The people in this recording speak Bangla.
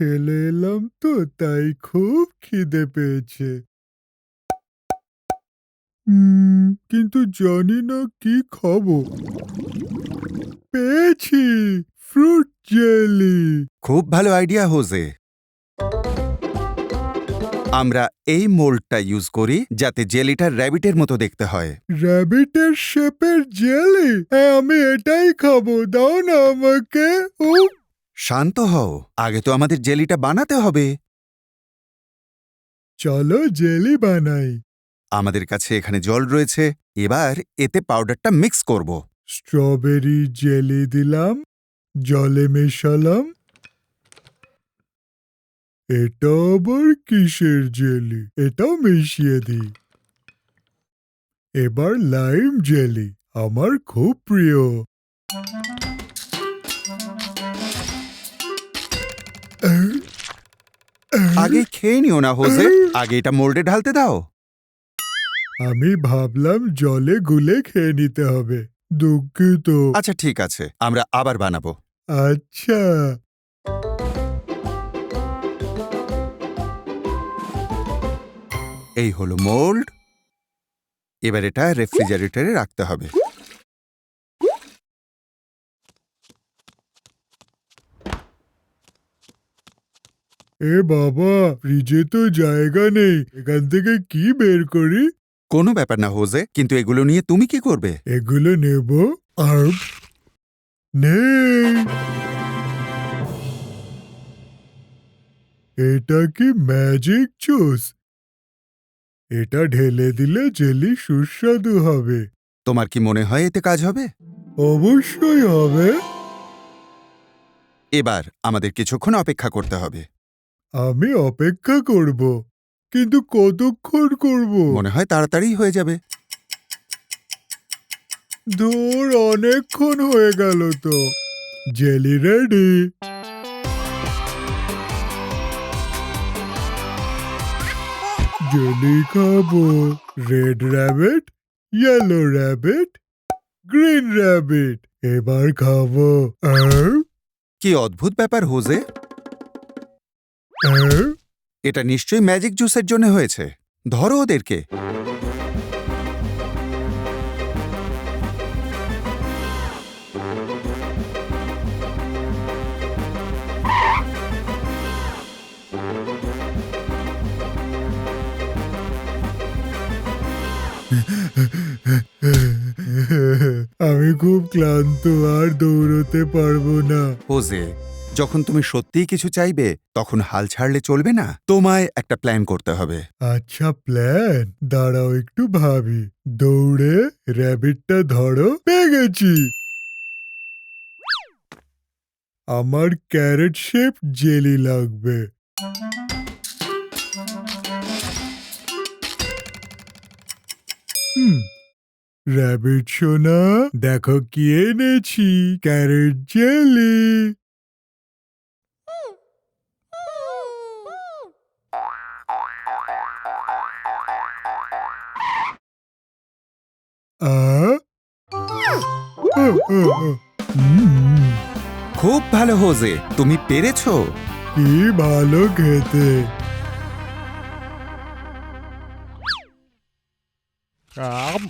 খেলে এলাম তো তাই খুব খিদে পেয়েছে। কিন্তু জানি না কি খাব। পেয়েছি ফ্রুট জেলি। খুব ভালো আইডিয়া হোজে। আমরা এই মোল্ডটা ইউজ করি যাতে জেলিটা র্যাবিটের মতো দেখতে হয়। র্যাবিটের শেপের জেলি? হ্যাঁ আমি এটাই খাব। দাও না আমাকে। ও শান্ত হও। আগে তো আমাদের জেলিটা বানাতে হবে। চলো জেলি বানাই। আমাদের কাছে এখানে জল রয়েছে। এবার এতে পাউডারটা মিক্স করব। স্ট্রবেরি জেলি দিলাম। জলে মেশালাম। এটা আবার কিসের জেলি? এটাও মিশিয়ে দিই। এবার লাইম জেলি আমার খুব প্রিয়। আগে খেয়ে নিও না হোজে আগে এটা মোল্ডে ঢালতে দাও। আমি ভাবলাম জলে গুলে খেয়ে নিতে হবে। দুঃখিত। আচ্ছা ঠিক আছে। আমরা আবার বানাবো। আচ্ছা। এই হলো মোল্ড। এবার এটা রেফ্রিজারেটরে রাখতে হবে। এ বাবা ফ্রিজে তো জায়গা নেই। এখান থেকে কি বের করি? কোনো ব্যাপার না হোজে। কিন্তু এগুলো নিয়ে তুমি কি করবে? এগুলো নেব আর নেই। এটা কি ম্যাজিক জুস এটা ঢেলে দিলে জেলি সুস্বাদু হবে। তোমার কি মনে হয় এতে কাজ হবে? অবশ্যই হবে। এবার আমাদের কিছুক্ষণ অপেক্ষা করতে হবে। আমি অপেক্ষা করব কিন্তু কতক্ষণ করব? মনে হয় তাড়াতাড়ি হয়ে যাবে। দূর অনেকক্ষণ হয়ে গেল তো। Jelly ready. জেলি খাব। Red rabbit yellow rabbit green rabbit এবার খাব। কি অদ্ভুত ব্যাপার হোজে। এটা নিশ্চয়ই ম্যাজিক জুসের জন্য হয়েছে। ধরো ওদেরকে। আমি খুব ক্লান্ত আর দৌড়তে পারব না। হোজে যখন তুমি সত্যিই কিছু চাইবে, তখন হাল ছাড়লে চলবে না। তোমায় একটা প্ল্যান করতে হবে। আচ্ছা প্ল্যান দাঁড়াও একটু ভাবি। দৌড়ে র্যাবিটটা ধরো পেয়ে গেছি আমার ক্যারেট শেপ জেলি লাগবে। র্যাবিট সোনা, দেখো কি এনেছি ক্যারেট জেলি খুব ভালো হোজে। তুমি পেরেছ? কি ভালো খেতে। আম।